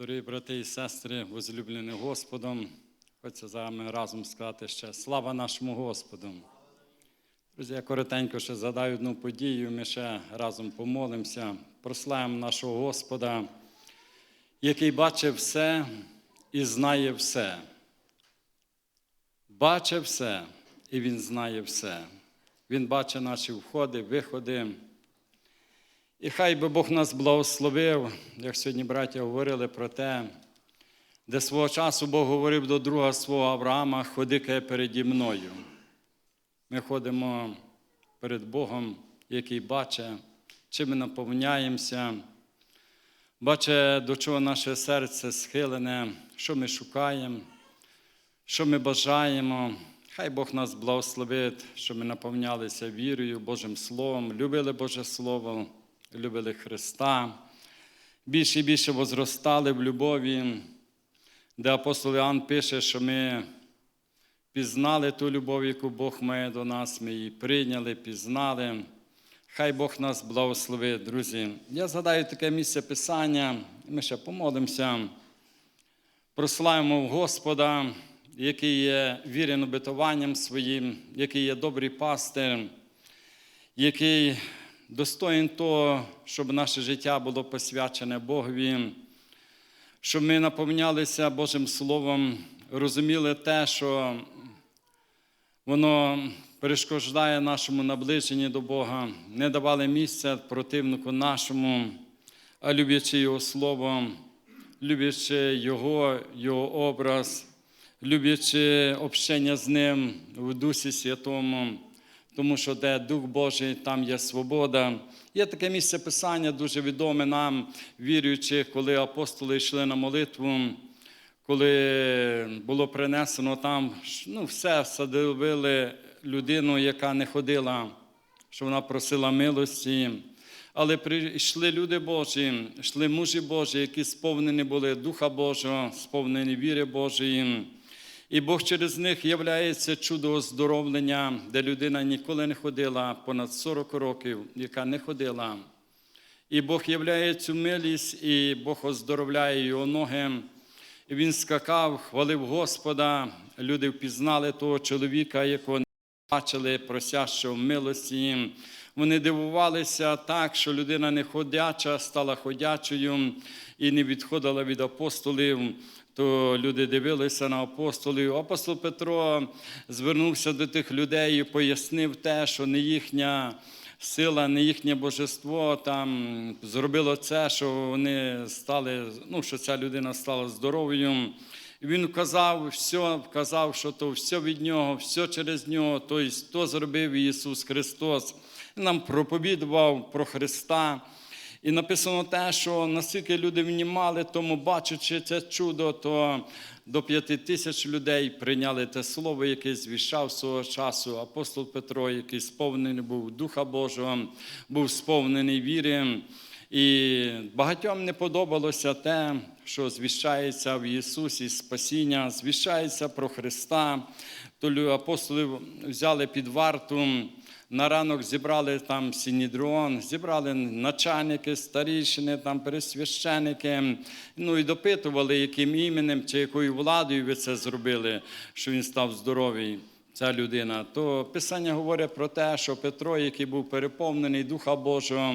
Дорогі брати і сестри, возлюблені Господом, хочу з вами разом сказати ще слава нашому Господу. Друзі, я коротенько ще задаю одну подію, ми ще разом помолимося, прославимо нашого Господа, який бачить все і знає все. Бачить все і Він знає все. Він бачить наші входи, виходи. І хай би Бог нас благословив, як сьогодні браття говорили про те, де свого часу Бог говорив до друга свого Авраама, ходи-ка переді мною. Ми ходимо перед Богом, який бачить, чи ми наповняємося, бачить, до чого наше серце схилене, що ми шукаємо, що ми бажаємо. Хай Бог нас благословить, щоб ми наповнялися вірою, Божим Словом, любили Боже Слово любили Христа, більше і більше возростали в любові, де апостол Іоанн пише, що ми пізнали ту любов, яку Бог має до нас, ми її прийняли, пізнали. Хай Бог нас благословить, друзі. Я згадаю таке місце Писання, ми ще помолимося, прославимо Господа, який є вірен обетуванням своїм, який є добрий пастир, який достоїн того, щоб наше життя було посвячене Богові, щоб ми наповнялися Божим Словом, розуміли те, що воно перешкоджає нашому наближенні до Бога, не давали місця противнику нашому, а люблячи Його Слово, люблячи Його, Його образ, люблячи общення з Ним в Дусі Святому тому що де Дух Божий, там є свобода. Є таке місце Писання, дуже відоме нам, віруючих, коли апостоли йшли на молитву, коли було принесено там, ну, все садили людину, яка не ходила, що вона просила милості. Але прийшли люди Божі, йшли мужі Божі, які сповнені були Духа Божого, сповнені віри Божої. І Бог через них являється чудо оздоровлення, де людина ніколи не ходила понад 40 років, яка не ходила. І Бог являє цю милість, і Бог оздоровляє його ноги. І Він скакав, хвалив Господа. Люди впізнали того чоловіка, якого не бачили, просящого милості. Вони дивувалися так, що людина не ходяча, стала ходячою і не відходила від апостолів то люди дивилися на апостолів. Апостол Петро звернувся до тих людей і пояснив те, що не їхня сила, не їхнє божество там зробило це, що вони стали, ну, що ця людина стала здоровою. Він вказав все, вказав, що то все від нього, все через нього, тобто то зробив Ісус Христос. Нам проповідував про Христа. І написано те, що наскільки люди внімали, тому бачачи це чудо, то до п'яти тисяч людей прийняли те слово, яке звіщав свого часу. Апостол Петро, який сповнений був Духа Божого, був сповнений віри. І багатьом не подобалося те, що звіщається в Ісусі Спасіння, звіщається про Христа. То апостоли взяли під варту. На ранок зібрали там Сінідрон, зібрали начальники, старішини, там пересвященики, ну і допитували, яким іменем чи якою владою ви це зробили, що він став здоровий. Ця людина, то Писання говорить про те, що Петро, який був переповнений Духа Божого,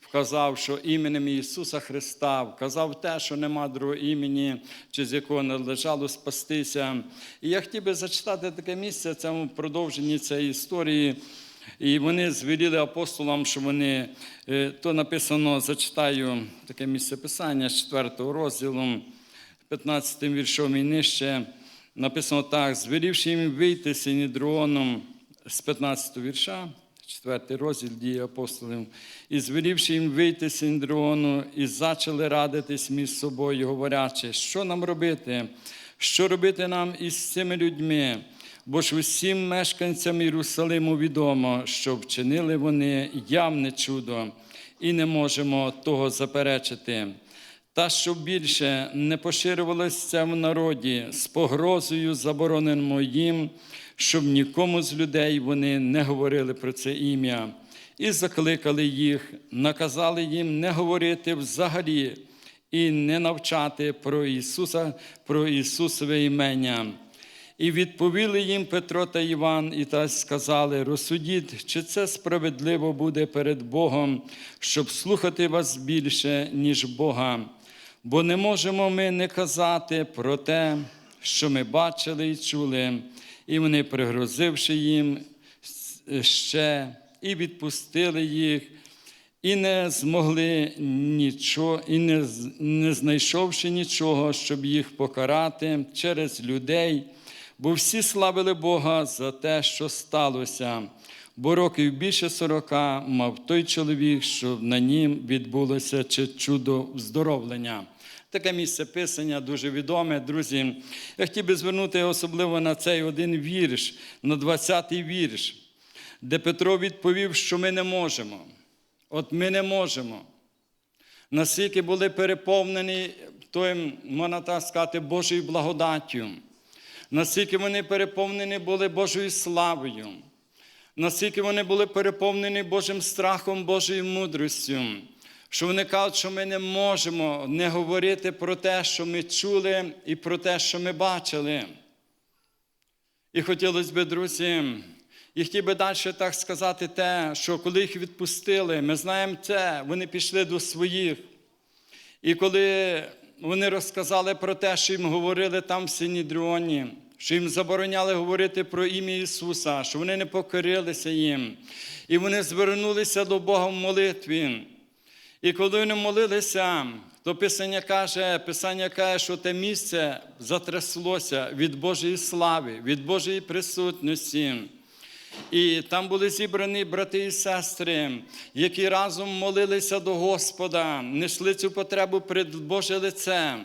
вказав, що іменем Ісуса Христа, вказав те, що нема другого імені, чи з якого належало спастися. І я хотів би зачитати таке місце в цьому продовженні цієї історії. І вони звеліли апостолам, що вони, е, то написано, зачитаю таке місце писання з 4 розділу, 15 віршом і нижче. Написано так: звелівши їм вийти синідроном з 15 вірша, 4 розділ дії апостолів, і звелівши їм вийти синідрону, і зачали радитись між собою, говорячи, що нам робити, що робити нам із цими людьми. Бо ж усім мешканцям Єрусалиму відомо, що вчинили вони явне чудо, і не можемо того заперечити. Та щоб більше не поширювалося в народі з погрозою, забороненому їм, щоб нікому з людей вони не говорили про це ім'я, і закликали їх, наказали їм не говорити взагалі і не навчати про Ісуса, про Ісусове імення. І відповіли їм Петро та Іван, і та сказали: розсудіть, чи це справедливо буде перед Богом, щоб слухати вас більше, ніж Бога. Бо не можемо ми не казати про те, що ми бачили і чули, і вони, пригрозивши їм ще, і відпустили їх, і не змогли нічого, і не, не знайшовши нічого, щоб їх покарати через людей, бо всі славили Бога за те, що сталося. Бо років більше сорока мав той чоловік, що на нім відбулося чудо вздоровлення. Таке місце писання дуже відоме, друзі. Я хотів би звернути особливо на цей один вірш, на 20-й вірш, де Петро відповів, що ми не можемо. От ми не можемо. Наскільки були переповнені тим, можна так сказати, Божою благодаттю, наскільки вони переповнені були Божою славою, наскільки вони були переповнені Божим страхом, Божою мудростю, що вони кажуть, що ми не можемо не говорити про те, що ми чули, і про те, що ми бачили. І хотілося б, друзі, і хотів би далі так сказати те, що коли їх відпустили, ми знаємо це, вони пішли до своїх. І коли вони розказали про те, що їм говорили там в Синідріоні, що їм забороняли говорити про ім'я Ісуса, що вони не покорилися їм, і вони звернулися до Бога в молитві. І коли вони молилися, то Писання каже, Писання каже, що те місце затряслося від Божої слави, від Божої присутності. І там були зібрані брати і сестри, які разом молилися до Господа, несли цю потребу перед Боже лице.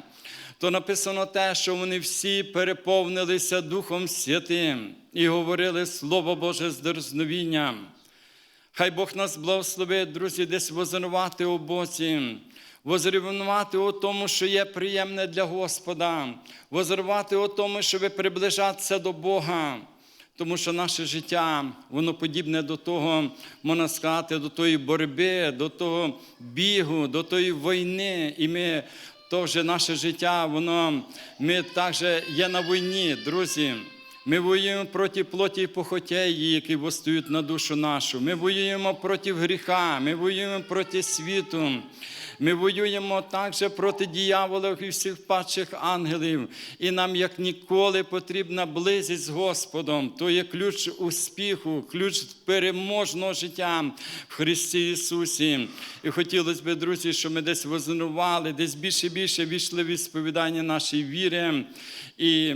То написано те, що вони всі переповнилися Духом Святим і говорили Слово Боже з дерзновінням. Хай Бог нас благословить, друзі, десь возонувати у Бозі, возрівнувати у тому, що є приємне для Господа, возривати у тому, щоб приближатися до Бога. Тому що наше життя, воно подібне до того, можна сказати, до тої боротьби, до того бігу, до тої війни. І ми то вже наше життя, воно ми також є на війні, друзі. Ми воюємо проти плоті і похотей, які восстають на душу нашу. Ми воюємо проти гріха, ми воюємо проти світу. Ми воюємо також проти діяволів і всіх падших ангелів. І нам, як ніколи, потрібна близість з Господом. То є ключ успіху, ключ переможного життя в Христі Ісусі. І хотілося б, друзі, щоб ми десь вознували, десь більше і більше війшли в відповідання нашої віри. І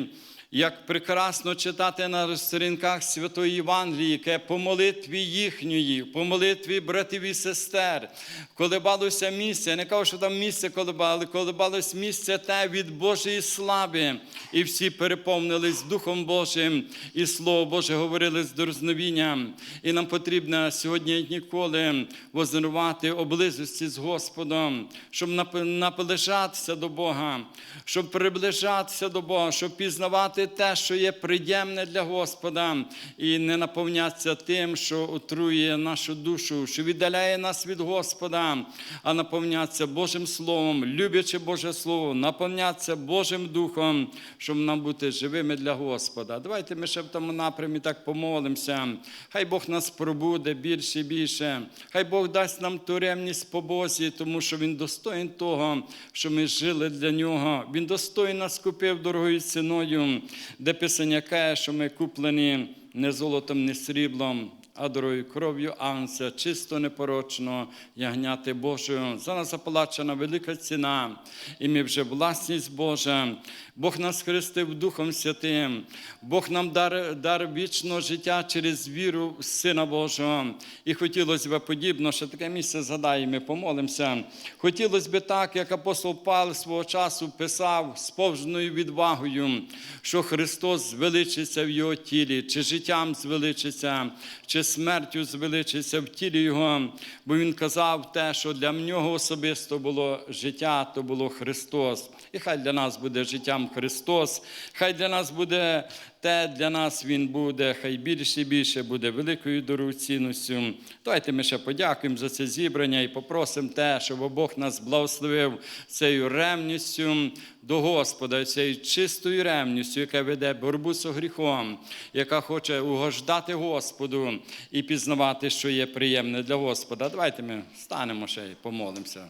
як прекрасно читати на сторінках Святої Євангелії, яке по молитві їхньої, по молитві братів і сестер, колебалося місце. Не кажу, що там місце колебало, але колебалось місце те від Божої слави. І всі переповнились Духом Божим, і Слово Боже говорили з дорозновінням. І нам потрібно сьогодні ніколи вознерувати облизості з Господом, щоб наближатися до Бога, щоб приближатися до Бога, щоб пізнавати те, що є приємне для Господа, і не наповнятися тим, що отрує нашу душу, що віддаляє нас від Господа, а наповнятися Божим Словом, люблячи Боже Слово, наповнятися Божим Духом, щоб нам бути живими для Господа. Давайте ми ще в тому напрямі так помолимося. Хай Бог нас пробуде більше і більше. Хай Бог дасть нам туремність по Бозі, тому що Він достоїн того, що ми жили для нього. Він достоїн нас купив дорогою ціною, де Писання каже, що ми куплені не золотом, не сріблом, а дорогою кров'ю Анця, чисто непорочно, ягняти Божою. За нас заплачена велика ціна, і ми вже власність Божа. Бог нас хрестив Духом Святим, Бог нам дар, дар вічного життя через віру в Сина Божого. І хотілося б подібно, що таке місце згадаємо, ми помолимося. Хотілося б так, як апостол Павло свого часу писав з повженою відвагою, що Христос звеличиться в його тілі, чи життям звеличиться, чи смертю звеличиться в тілі Його. Бо Він казав те, що для нього особисто було життя, то було Христос. І хай для нас буде життям Христос, хай для нас буде те для нас він буде, хай більше і більше буде великою дорогоцінністю. Давайте ми ще подякуємо за це зібрання і попросимо те, щоб Бог нас благословив цією ревністю до Господа, цією чистою ревністю, яка веде боротьбу з гріхом, яка хоче угождати Господу і пізнавати, що є приємне для Господа. Давайте ми станемо ще і помолимося.